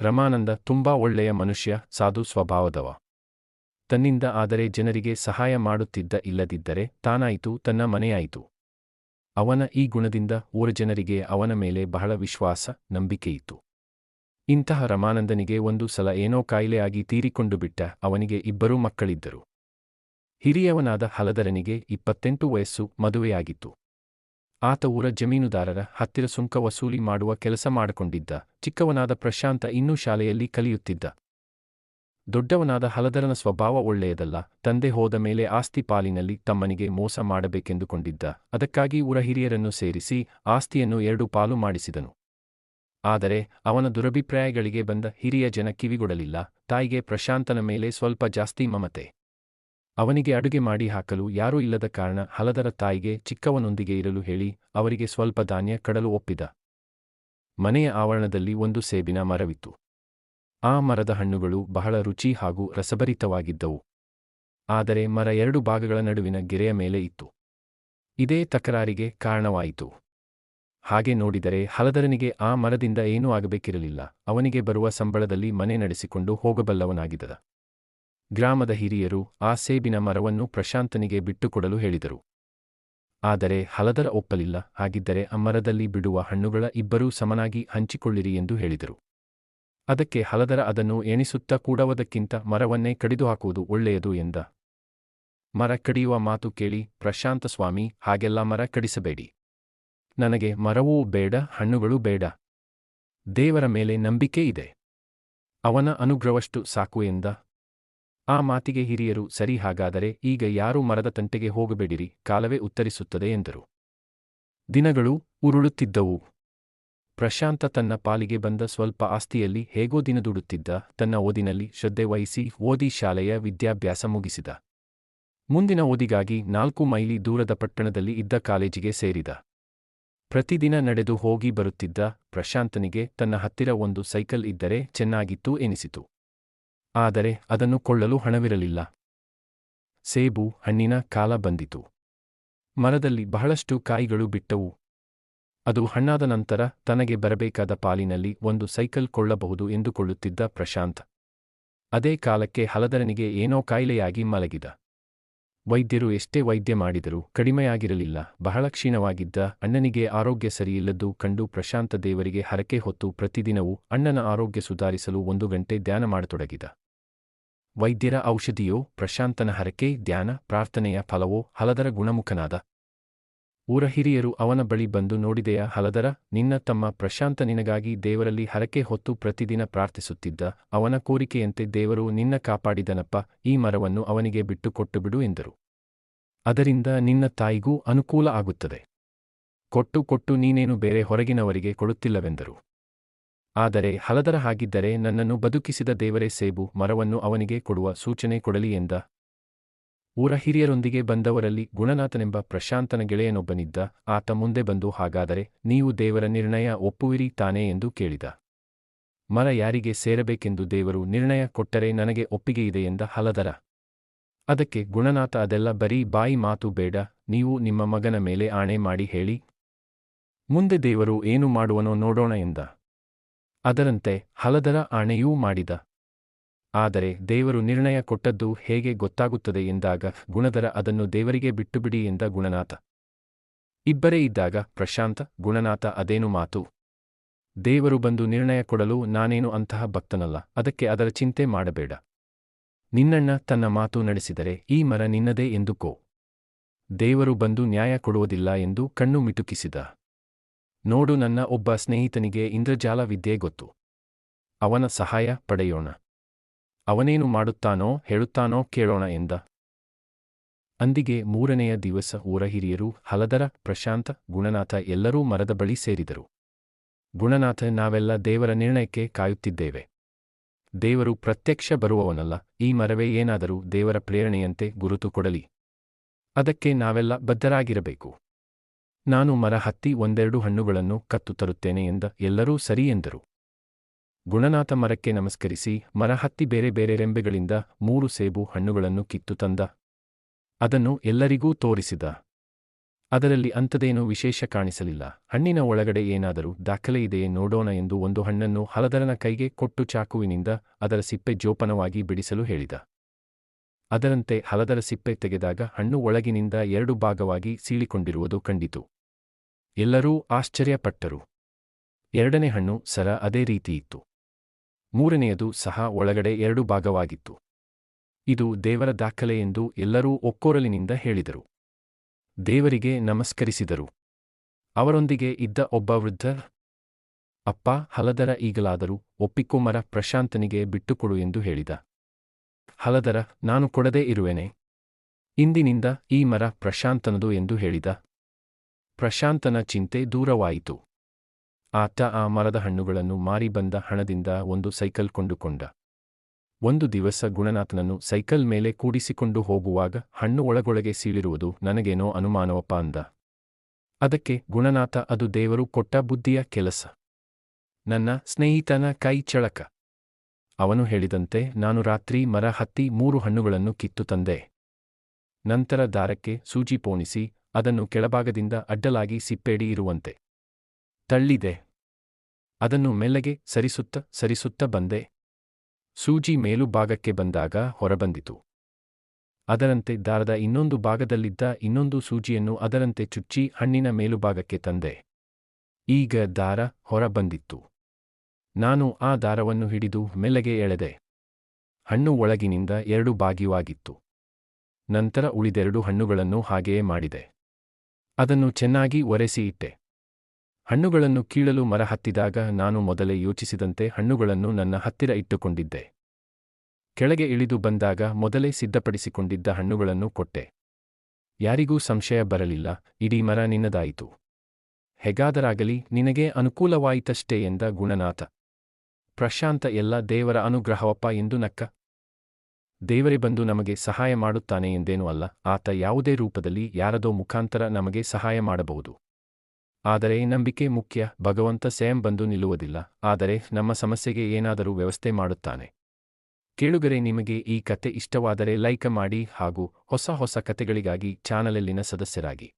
ರಮಾನಂದ ತುಂಬಾ ಒಳ್ಳೆಯ ಮನುಷ್ಯ, ಸಾಧು ಸ್ವಭಾವದವ. ತನ್ನಿಂದ ಆದರೆ ಜನರಿಗೆ ಸಹಾಯ ಮಾಡುತ್ತಿದ್ದ ಇಲ್ಲದಿದ್ದರೆ ತಾನಾಯಿತು, ತನ್ನ ಮನೆಯಾಯಿತು. ಅವನ ಈ ಗುಣದಿಂದ ಊರ ಜನರಿಗೆ ಅವನ ಮೇಲೆ ಬಹಳ ವಿಶ್ವಾಸ, ನಂಬಿಕೆಯಿತ್ತು. ಇಂತಹ ರಮಾನಂದನಿಗೆ ಒಂದು ಸಲ ಏನೋ ಕಾಯಿಲೆಯಾಗಿ ತೀರಿಕೊಂಡು ಬಿಟ್ಟ ಅವನಿಗೆ ಇಬ್ಬರೂ ಮಕ್ಕಳಿದ್ದರು. ಹಿರಿಯವನಾದ ಹಲದರನಿಗೆ ಇಪ್ಪತ್ತೆಂಟು ವಯಸ್ಸು ಮದುವೆಯಾಗಿತ್ತು. ಆತ ಊರ ಜಮೀನುದಾರರ ಹತ್ತಿರ ಸುಂಕ ವಸೂಲಿ ಮಾಡುವ ಕೆಲಸ ಮಾಡಿಕೊಂಡಿದ್ದ. ಚಿಕ್ಕವನಾದ ಪ್ರಶಾಂತ ಇನ್ನೂ ಶಾಲೆಯಲ್ಲಿ ಕಲಿಯುತ್ತಿದ್ದ. ದೊಡ್ಡವನಾದ ಹಲದರನ ಸ್ವಭಾವ ಒಳ್ಳೆಯದಲ್ಲ. ತಂದೆ ಹೋದ ಮೇಲೆ ಆಸ್ತಿ ಪಾಲಿನಲ್ಲಿ ತಮ್ಮನಿಗೆ ಮೋಸ ಮಾಡಬೇಕೆಂದುಕೊಂಡಿದ್ದ. ಅದಕ್ಕಾಗಿ ಊರ ಹಿರಿಯರನ್ನು ಸೇರಿಸಿ ಆಸ್ತಿಯನ್ನು ಎರಡು ಪಾಲು ಮಾಡಿಸಿದನು. ಆದರೆ ಅವನ ದುರಭಿಪ್ರಾಯಗಳಿಗೆ ಬಂದ ಹಿರಿಯ ಜನ ಕಿವಿಗೊಡಲಿಲ್ಲ. ತಾಯಿಗೆ ಪ್ರಶಾಂತನ ಮೇಲೆ ಸ್ವಲ್ಪ ಜಾಸ್ತಿ ಮಮತೆ. ಅವನಿಗೆ ಅಡುಗೆ ಮಾಡಿ ಹಾಕಲು ಯಾರೂ ಇಲ್ಲದ ಕಾರಣ ಹಲದರ ತಾಯಿಗೆ ಚಿಕ್ಕವನೊಂದಿಗೆ ಇರಲು ಹೇಳಿ ಅವರಿಗೆ ಸ್ವಲ್ಪ ಧಾನ್ಯ ಕಡಲು ಒಪ್ಪಿದ. ಮನೆಯ ಆವರಣದಲ್ಲಿ ಒಂದು ಸೇಬಿನ ಮರವಿತ್ತು. ಆ ಮರದ ಹಣ್ಣುಗಳು ಬಹಳ ರುಚಿ ಹಾಗೂ ರಸಭರಿತವಾಗಿದ್ದವು. ಆದರೆ ಮರ ಎರಡು ಭಾಗಗಳ ನಡುವಿನ ಗೆರೆಯ ಮೇಲೆ ಇತ್ತು. ಇದೇ ತಕರಾರಿಗೆ ಕಾರಣವಾಯಿತು. ಹಾಗೆ ನೋಡಿದರೆ ಹಲದರನಿಗೆ ಆ ಮರದಿಂದ ಏನೂ ಆಗಬೇಕಿರಲಿಲ್ಲ. ಅವನಿಗೆ ಬರುವ ಸಂಬಳದಲ್ಲಿ ಮನೆ ನಡೆಸಿಕೊಂಡು ಹೋಗಬಲ್ಲವನಾಗಿದ್ದ ಗ್ರಾಮದ ಹಿರಿಯರು ಆ ಸೇಬಿನ ಮರವನ್ನು ಪ್ರಶಾಂತನಿಗೆ ಬಿಟ್ಟುಕೊಡಲು ಹೇಳಿದರು. ಆದರೆ ಹಲದರ ಒಪ್ಪಲಿಲ್ಲ, ಹಾಗಿದ್ದರೆ ಆ ಮರದಲ್ಲಿ ಬಿಡುವ ಹಣ್ಣುಗಳ ಇಬ್ಬರೂ ಸಮನಾಗಿ ಹಂಚಿಕೊಳ್ಳಿರಿ ಎಂದು ಹೇಳಿದರು. ಅದಕ್ಕೆ ಹಲದರ ಅದನ್ನು ಎಣಿಸುತ್ತಾ ಕೂಡವದಕ್ಕಿಂತ ಮರವನ್ನೇ ಕಡಿದು ಹಾಕುವುದು ಒಳ್ಳೆಯದು ಎಂದ. ಮರ ಕಡಿಯುವ ಮಾತು ಕೇಳಿ ಪ್ರಶಾಂತ ಸ್ವಾಮಿ, ಹಾಗೆಲ್ಲ ಮರ ಕಡಿಸಬೇಡಿ. ನನಗೆ ಮರವೂ ಬೇಡ, ಹಣ್ಣುಗಳೂ ಬೇಡ. ದೇವರ ಮೇಲೆ ನಂಬಿಕೆ ಇದೆ. ಅವನ ಅನುಗ್ರಹವಷ್ಟು ಸಾಕು ಎಂದ. ಆ ಮಾತಿಗೆ ಹಿರಿಯರು, ಸರಿ, ಹಾಗಾದರೆ ಈಗ ಯಾರೂ ಮರದ ತಂಟೆಗೆ ಹೋಗಬೇಡಿರಿ, ಕಾಲವೇ ಉತ್ತರಿಸುತ್ತದೆ ಎಂದರು. ದಿನಗಳು ಉರುಳುತ್ತಿದ್ದವು. ಪ್ರಶಾಂತ ತನ್ನ ಪಾಲಿಗೆ ಬಂದ ಸ್ವಲ್ಪ ಆಸ್ತಿಯಲ್ಲಿ ಹೇಗೋ ದಿನದುಡುತ್ತಿದ್ದ, ತನ್ನ ಓದಿನಲ್ಲಿ ಶ್ರದ್ಧೆ ವಹಿಸಿ ಓದಿ ಶಾಲೆಯ ವಿದ್ಯಾಭ್ಯಾಸ ಮುಗಿಸಿದ. ಮುಂದಿನ ಓದಿಗಾಗಿ ನಾಲ್ಕು ಮೈಲಿ ದೂರದ ಪಟ್ಟಣದಲ್ಲಿ ಇದ್ದ ಕಾಲೇಜಿಗೆ ಸೇರಿದ. ಪ್ರತಿದಿನ ನಡೆದು ಹೋಗಿ ಬರುತ್ತಿದ್ದ ಪ್ರಶಾಂತನಿಗೆ ತನ್ನ ಹತ್ತಿರ ಒಂದು ಸೈಕಲ್ ಇದ್ದರೆ ಚೆನ್ನಾಗಿತ್ತು ಎನಿಸಿತು. ಆದರೆ ಅದನ್ನು ಕೊಳ್ಳಲು ಹಣವಿರಲಿಲ್ಲ. ಸೇಬು ಹಣ್ಣಿನ ಕಾಲ ಬಂದಿತು. ಮರದಲ್ಲಿ ಬಹಳಷ್ಟು ಕಾಯಿಗಳು ಬಿಟ್ಟವು. ಅದು ಹಣ್ಣಾದ ನಂತರ ತನಗೆ ಬರಬೇಕಾದ ಪಾಲಿನಲ್ಲಿ ಒಂದು ಸೈಕಲ್ ಕೊಳ್ಳಬಹುದು ಎಂದುಕೊಳ್ಳುತ್ತಿದ್ದ ಪ್ರಶಾಂತ್. ಅದೇ ಕಾಲಕ್ಕೆ ಹಲದರನಿಗೆ ಏನೋ ಕಾಯಿಲೆಯಾಗಿ ಮಲಗಿದ. ವೈದ್ಯರು ಎಷ್ಟೇ ವೈದ್ಯ ಮಾಡಿದರೂ ಕಡಿಮೆಯಾಗಿರಲಿಲ್ಲ. ಬಹಳ ಕ್ಷೀಣವಾಗಿದ್ದ ಅಣ್ಣನಿಗೆ ಆರೋಗ್ಯ ಸರಿಯಿಲ್ಲದ್ದು ಕಂಡು ಪ್ರಶಾಂತ ದೇವರಿಗೆ ಹರಕೆ ಹೊತ್ತು ಪ್ರತಿದಿನವೂ ಅಣ್ಣನ ಆರೋಗ್ಯ ಸುಧಾರಿಸಲು ಒಂದು ಗಂಟೆ ಧ್ಯಾನ ಮಾಡತೊಡಗಿದ. ವೈದ್ಯರ ಔಷಧಿಯೋ ಪ್ರಶಾಂತನ ಹರಕೆ, ಧ್ಯಾನ, ಪ್ರಾರ್ಥನೆಯ ಫಲವೋ ಹಲದರ ಗುಣಮುಖನಾದ. ಊರ ಹಿರಿಯರು ಅವನ ಬಳಿ ಬಂದು ನೋಡಿದೆಯ, ಹಲದರ, ನಿನ್ನ ತಮ್ಮ ಪ್ರಶಾಂತ ನಿನಗಾಗಿ ದೇವರಲ್ಲಿ ಹರಕೆ ಹೊತ್ತು ಪ್ರತಿದಿನ ಪ್ರಾರ್ಥಿಸುತ್ತಿದ್ದ ಅವನ ಕೋರಿಕೆಯಂತೆ ದೇವರು ನಿನ್ನ ಕಾಪಾಡಿದನಪ್ಪ, ಈ ಮರವನ್ನು ಅವನಿಗೆ ಬಿಟ್ಟು ಕೊಟ್ಟುಬಿಡು ಎಂದರು. ಅದರಿಂದ ನಿನ್ನ ತಾಯಿಗೂ ಅನುಕೂಲ ಆಗುತ್ತದೆ. ಕೊಟ್ಟು ಕೊಟ್ಟು ನೀನೇನು ಬೇರೆ ಹೊರಗಿನವರಿಗೆ ಕೊಡುತ್ತಿಲ್ಲವೆಂದರು. ಆದರೆ ಹಲದರ ಹಾಗಿದ್ದರೆ ನನ್ನನ್ನು ಬದುಕಿಸಿದ ದೇವರೇ ಸೇಬು, ಮರವನ್ನು ಅವನಿಗೆ ಕೊಡುವ ಸೂಚನೆ ಕೊಡಲಿ ಎಂದ. ಊರ ಹಿರಿಯರೊಂದಿಗೆ ಬಂದವರಲ್ಲಿ ಗುಣನಾಥನೆಂಬ ಪ್ರಶಾಂತನ ಗೆಳೆಯನೊಬ್ಬನಿದ್ದ. ಆತ ಮುಂದೆ ಬಂದು, ಹಾಗಾದರೆ ನೀವು ದೇವರ ನಿರ್ಣಯ ಒಪ್ಪುವಿರಿ ತಾನೇ ಎಂದು ಕೇಳಿದ. ಮರ ಯಾರಿಗೆ ಸೇರಬೇಕೆಂದು ದೇವರು ನಿರ್ಣಯ ಕೊಟ್ಟರೆ ನನಗೆ ಒಪ್ಪಿಗೆಯಿದೆ ಎಂದ ಹಲದರ. ಅದಕ್ಕೆ ಗುಣನಾಥ, ಅದೆಲ್ಲ ಬರೀ ಬಾಯಿ ಮಾತು ಬೇಡ, ನೀವು ನಿಮ್ಮ ಮಗನ ಮೇಲೆ ಆಣೆ ಮಾಡಿ ಹೇಳಿ. ಮುಂದೆ ದೇವರು ಏನು ಮಾಡುವನೋ ನೋಡೋಣ ಎಂದ. ಅದರಂತೆ ಹಲದರ ಆಣೆಯೂ ಮಾಡಿದ. ಆದರೆ ದೇವರು ನಿರ್ಣಯ ಕೊಟ್ಟದ್ದು ಹೇಗೆ ಗೊತ್ತಾಗುತ್ತದೆ ಎಂದಾಗ ಗುಣದರ ಅದನ್ನು ದೇವರಿಗೆ ಬಿಟ್ಟುಬಿಡಿ ಎಂದ ಗುಣನಾಥ. ಇಬ್ಬರೇ ಇದ್ದಾಗ ಪ್ರಶಾಂತ, ಗುಣನಾಥ ಅದೇನು ಮಾತು? ದೇವರು ಬಂದು ನಿರ್ಣಯ ಕೊಡಲು ನಾನೇನು ಅಂತಹ ಭಕ್ತನಲ್ಲ, ಅದಕ್ಕೆ ಅದರ ಚಿಂತೆ ಮಾಡಬೇಡ. ನಿನ್ನಣ್ಣ ತನ್ನ ಮಾತು ನಡೆಸಿದರೆ ಈ ಮರ ನಿನ್ನದೇ ಎಂದುಕೋ ದೇವರು ಬಂದು ನ್ಯಾಯ ಕೊಡುವುದಿಲ್ಲ ಎಂದು ಕಣ್ಣು ಮಿಟುಕಿಸಿದ. ನೋಡು ನನ್ನ ಒಬ್ಬ ಸ್ನೇಹಿತನಿಗೆ ಇಂದ್ರಜಾಲ ವಿದ್ಯೆ ಗೊತ್ತು. ಅವನ ಸಹಾಯ ಪಡೆಯೋಣ. ಅವನೇನು ಮಾಡುತ್ತಾನೋ ಹೇಳುತ್ತಾನೋ ಕೇಳೋಣ ಎಂದ. ಅಂದಿಗೆ ಮೂರನೆಯ ದಿವಸ ಊರ ಹಿರಿಯರು, ಹಲದರ, ಪ್ರಶಾಂತ, ಗುಣನಾಥ ಎಲ್ಲರೂ ಮರದ ಬಳಿ ಸೇರಿದರು. ಗುಣನಾಥ, ನಾವೆಲ್ಲ ದೇವರ ನಿರ್ಣಯಕ್ಕೆ ಕಾಯುತ್ತಿದ್ದೇವೆ. ದೇವರು ಪ್ರತ್ಯಕ್ಷ ಬರುವವನಲ್ಲ, ಈ ಮರವೇ ಏನಾದರೂ ದೇವರ ಪ್ರೇರಣೆಯಂತೆ ಗುರುತು ಕೊಡಲಿ. ಅದಕ್ಕೆ ನಾವೆಲ್ಲ ಬದ್ಧರಾಗಿರಬೇಕು. ನಾನು ಮರ ಹತ್ತಿ ಒಂದೆರಡು ಹಣ್ಣುಗಳನ್ನು ಕತ್ತು ತರುತ್ತೇನೆ ಎಂದ ಎಲ್ಲರೂ ಸರಿ ಎಂದರು. ಗುಣನಾಥ ಮರಕ್ಕೆ ನಮಸ್ಕರಿಸಿ ಮರ ಹತ್ತಿ ಬೇರೆ ಬೇರೆ ರೆಂಬೆಗಳಿಂದ ಮೂರು ಸೇಬು ಹಣ್ಣುಗಳನ್ನು ಕಿತ್ತು ತಂದ. ಅದನ್ನು ಎಲ್ಲರಿಗೂ ತೋರಿಸಿದ. ಅದರಲ್ಲಿ ಅಂಥದೇನೂ ವಿಶೇಷ ಕಾಣಿಸಲಿಲ್ಲ. ಹಣ್ಣಿನ ಒಳಗಡೆ ಏನಾದರೂ ದಾಖಲೆ ಇದೆಯೇ ನೋಡೋಣ ಎಂದು ಒಂದು ಹಣ್ಣನ್ನು ಹಲದರನ ಕೈಗೆ ಕೊಟ್ಟು ಚಾಕುವಿನಿಂದ ಅದರ ಸಿಪ್ಪೆ ಜೋಪನವಾಗಿ ಬಿಡಿಸಲು ಹೇಳಿದ. ಅದರಂತೆ ಹಲದರ ಸಿಪ್ಪೆ ತೆಗೆದಾಗ ಹಣ್ಣು ಒಳಗಿನಿಂದ ಎರಡು ಭಾಗವಾಗಿ ಸೀಳಿಕೊಂಡಿರುವುದು ಕಂಡಿತು. ಎಲ್ಲರೂ ಆಶ್ಚರ್ಯಪಟ್ಟರು. ಎರಡನೇ ಹಣ್ಣು ಸರ ಅದೇ ರೀತಿ ಇತ್ತು. ಮೂರನೆಯದು ಸಹ ಒಳಗಡೆ ಎರಡು ಭಾಗವಾಗಿತ್ತು. ಇದು ದೇವರ ದಾಖಲೆ ಎಂದು ಎಲ್ಲರೂ ಒಕ್ಕೋರಲಿನಿಂದ ಹೇಳಿದರು. ದೇವರಿಗೆ ನಮಸ್ಕರಿಸಿದರು. ಅವರೊಂದಿಗೆ ಇದ್ದ ಒಬ್ಬ ವೃದ್ಧ ಅಪ್ಪ, ಹಲದರ ಈಗಲಾದರೂ ಒಪ್ಪಿಕೋ ಮರ ಪ್ರಶಾಂತನಿಗೆ ಬಿಟ್ಟುಕೊಡು ಎಂದು ಹೇಳಿದ. ಹಲದರ, ನಾನು ಕೊಡದೇ ಇರುವೆನೆ. ಇಂದಿನಿಂದ ಈ ಮರ ಪ್ರಶಾಂತನದು ಎಂದು ಹೇಳಿದ. ಪ್ರಶಾಂತನ ಚಿಂತೆ ದೂರವಾಯಿತು. ಆತ ಆ ಮರದ ಹಣ್ಣುಗಳನ್ನು ಮಾರಿ ಬಂದ ಹಣದಿಂದ ಒಂದು ಸೈಕಲ್ ಕೊಂಡುಕೊಂಡ. ಒಂದು ದಿವಸ ಗುಣನಾಥನನ್ನು ಸೈಕಲ್ ಮೇಲೆ ಕೂಡಿಸಿಕೊಂಡು ಹೋಗುವಾಗ ಹಣ್ಣು ಒಳಗೊಳಗೆ ಸೀಳಿರುವುದು ನನಗೇನೋ ಅನುಮಾನವಪ್ಪ ಅಂದ. ಅದಕ್ಕೆ ಗುಣನಾಥ, ಅದು ದೇವರು ಕೊಟ್ಟ ಬುದ್ಧಿಯ ಕೆಲಸ. ನನ್ನ ಸ್ನೇಹಿತನ ಕೈ ಚಳಕ. ಅವನು ಹೇಳಿದಂತೆ, ನಾನು ರಾತ್ರಿ ಮರ ಹತ್ತಿ ಮೂರು ಹಣ್ಣುಗಳನ್ನು ಕಿತ್ತು ತಂದೆ. ನಂತರ ದಾರಕ್ಕೆ ಸೂಜಿ ಪೋಣಿಸಿ ಅದನ್ನು ಕೆಳಭಾಗದಿಂದ ಅಡ್ಡಲಾಗಿ ಸಿಪ್ಪೇಡಿ ಇರುವಂತೆ. ತಳ್ಳಿದೆ. ಅದನ್ನು ಮೆಲ್ಲಗೆ ಸರಿಸುತ್ತ ಸರಿಸುತ್ತ ಬಂದೆ. ಸೂಜಿ ಮೇಲುಭಾಗಕ್ಕೆ ಬಂದಾಗ ಹೊರಬಂದಿತು. ಅದರಂತೆ ದಾರದ ಇನ್ನೊಂದು ಭಾಗದಲ್ಲಿದ್ದ ಇನ್ನೊಂದು ಸೂಜಿಯನ್ನು ಅದರಂತೆ ಚುಚ್ಚಿ ಹಣ್ಣಿನ ಮೇಲುಭಾಗಕ್ಕೆ ತಂದೆ. ಈಗ ದಾರ ಹೊರಬಂದಿತ್ತು. ನಾನು ಆ ದಾರವನ್ನು ಹಿಡಿದು ಮೆಲ್ಲಗೆ ಎಳೆದೆ. ಹಣ್ಣು ಒಳಗಿನಿಂದ ಎರಡು ಭಾಗಿವಾಗಿತ್ತು ನಂತರ ಉಳಿದೆರಡು ಹಣ್ಣುಗಳನ್ನು ಹಾಗೆಯೇ ಮಾಡಿದೆ. ಅದನ್ನು ಚೆನ್ನಾಗಿ ಒರೆಸಿ ಇಟ್ಟೆ. ಹಣ್ಣುಗಳನ್ನು ಕೀಳಲು ಮರ ಹತ್ತಿದಾಗ ನಾನು ಮೊದಲೇ ಯೋಚಿಸಿದಂತೆ ಹಣ್ಣುಗಳನ್ನು ನನ್ನ ಹತ್ತಿರ ಇಟ್ಟುಕೊಂಡಿದ್ದೆ. ಕೆಳಗೆ ಇಳಿದು ಬಂದಾಗ ಮೊದಲೇ ಸಿದ್ಧಪಡಿಸಿಕೊಂಡಿದ್ದ ಹಣ್ಣುಗಳನ್ನು ಕೊಟ್ಟೆ. ಯಾರಿಗೂ ಸಂಶಯ ಬರಲಿಲ್ಲ, ಇಡೀ ಮರ ನಿನ್ನದಾಯಿತು. ಹೆಗಾದರಾಗಲಿ, ನಿನಗೆ ಅನುಕೂಲವಾಯಿತಷ್ಟೇ ಎಂದ ಗುಣನಾಥ. ಪ್ರಶಾಂತ ಎಲ್ಲ ದೇವರ ಅನುಗ್ರಹವಪ್ಪ ಎಂದು ನಕ್ಕ. ದೇವರೇ ಬಂದು ನಮಗೆ ಸಹಾಯ ಮಾಡುತ್ತಾನೆ ಎಂದೇನೂ ಅಲ್ಲ, ಆತ ಯಾವುದೇ ರೂಪದಲ್ಲಿ ಯಾರದೋ ಮುಖಾಂತರ ನಮಗೆ ಸಹಾಯ ಮಾಡಬಹುದು. ಆದರೆ ನಂಬಿಕೆ ಮುಖ್ಯ, ಭಗವಂತ ಸ್ವಯಂ ಬಂದು ನಿಲ್ಲುವುದಿಲ್ಲ, ಆದರೆ ನಮ್ಮ ಸಮಸ್ಯೆಗೆ ಏನಾದರೂ ವ್ಯವಸ್ಥೆ ಮಾಡುತ್ತಾನೆ. ಕೇಳುಗರೆ, ನಿಮಗೆ ಈ ಕತೆ ಇಷ್ಟವಾದರೆ ಲೈಕ್ ಮಾಡಿ ಹಾಗೂ ಹೊಸ ಹೊಸ ಕತೆಗಳಿಗಾಗಿ ಚಾನಲಲ್ಲಿನ ಸದಸ್ಯರಾಗಿ.